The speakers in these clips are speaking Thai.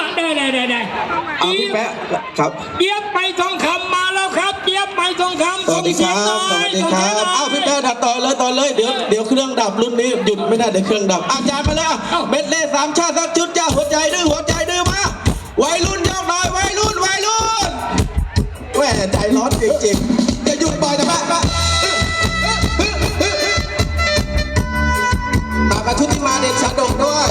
เออได้ได้ได้ได้เอาพี่แป๊ะครับเจี๊ยบไปทองคำมาแล้วครับเจี๊ยบไปทองคำสวัสดีครับสวัสดีครับอ้าวพี่แป๊ะดัดต่อเลยต่อเลยเดี๋ยวเดี๋ยวเครื่องดับรุ่นนี้หยุดไม่ได้เดี๋ยวเครื่องดับอาจารย์มาเลยอะเม็ดเล่สามชาติสักชุดจ้าหัวใจดื้อหัวใจดื้อมาวัยรุ่นยกหน่อยวัยรุ่นวัยรุ่นแหม่ใจร้อนจริงๆจะหยุดปล่อยจะมามาอะมาชุดที่มาเด็กชาดกด้วย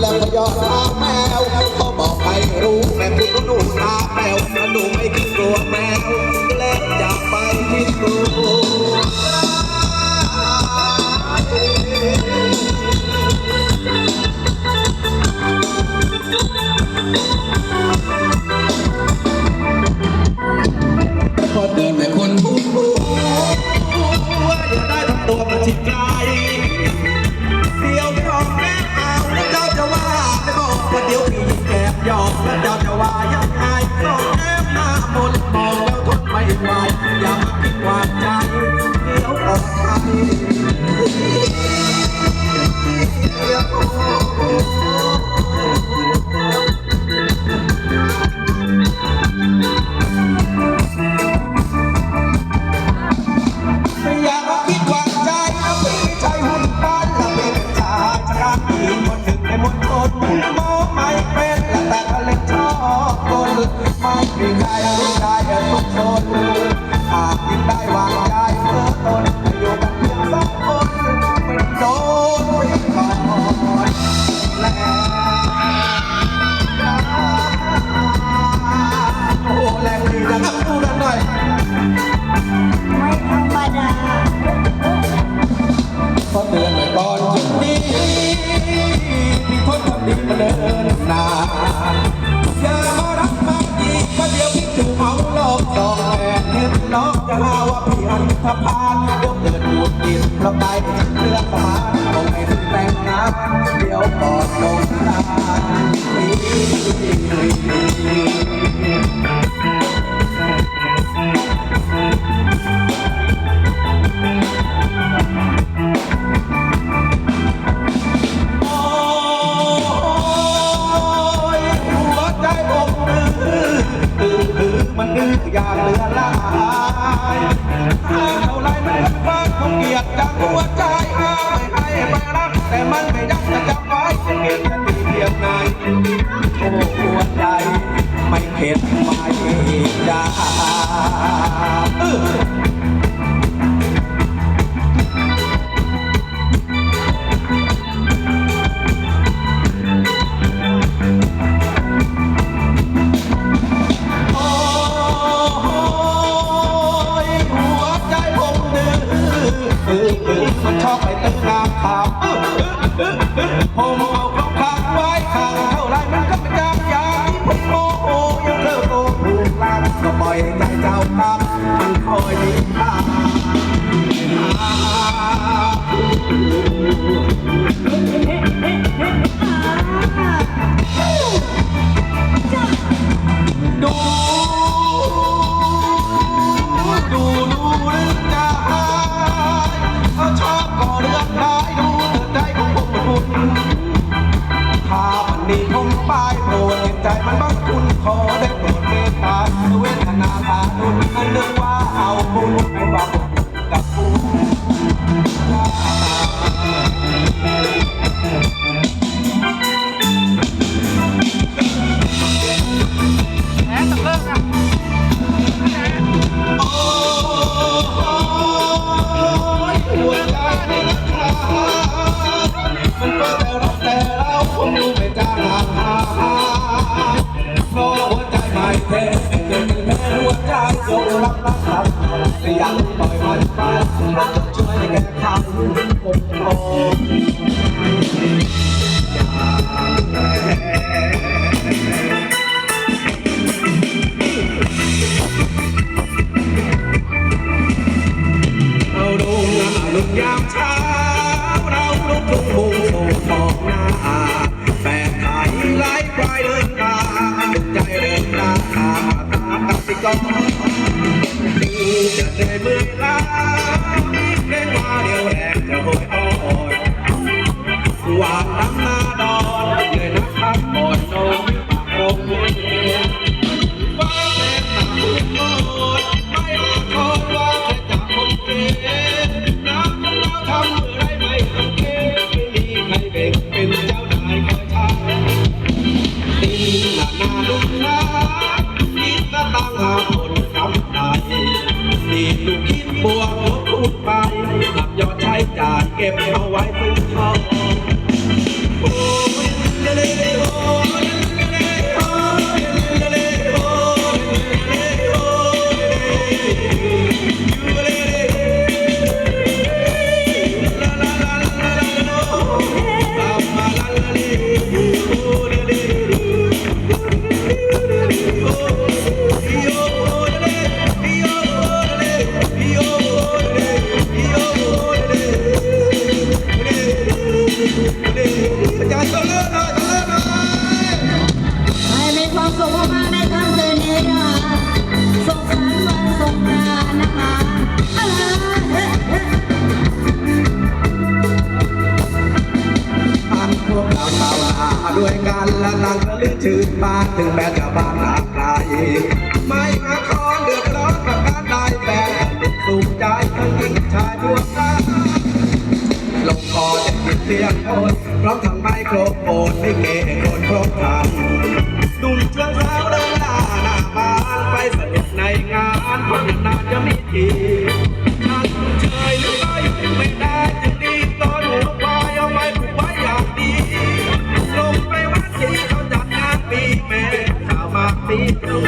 และพยอดทาแมวเขาบอกให้รู้แม่พี่ก็หนูตาแมวกระดูไม่ ไม่มีใครรู้ใจทุกคน น้องจะหาว่าพี่อันธพาลเดี๋ยวเกิดอยู่กินเราไปเรื่องสมานคงไม่ถึงแต่งงานเดี๋ยวก่อนลงตา ชอบไปตึงน้ำขาวเออเออเออผม ม่รักษามันก็แต่รักแต่เราคงรู้ไม่จ้าหาเพราะหัวใจไม่เท้เกิดเป็นแม่หัวใจจงรักรักรักแต่อยังปล่อยมันไป Wow, wow, wow. เป็ชื่นบ้ากถึงแม้จะบ้านหลังไายไม่มาขอนเดือดร้อนประการใดแต่สุขใจทั้งหญิงชายทั่นั้นลงคอจะยินเสียงโอนร้องทางไมโครโฟนให้เกคนครบครัน feet.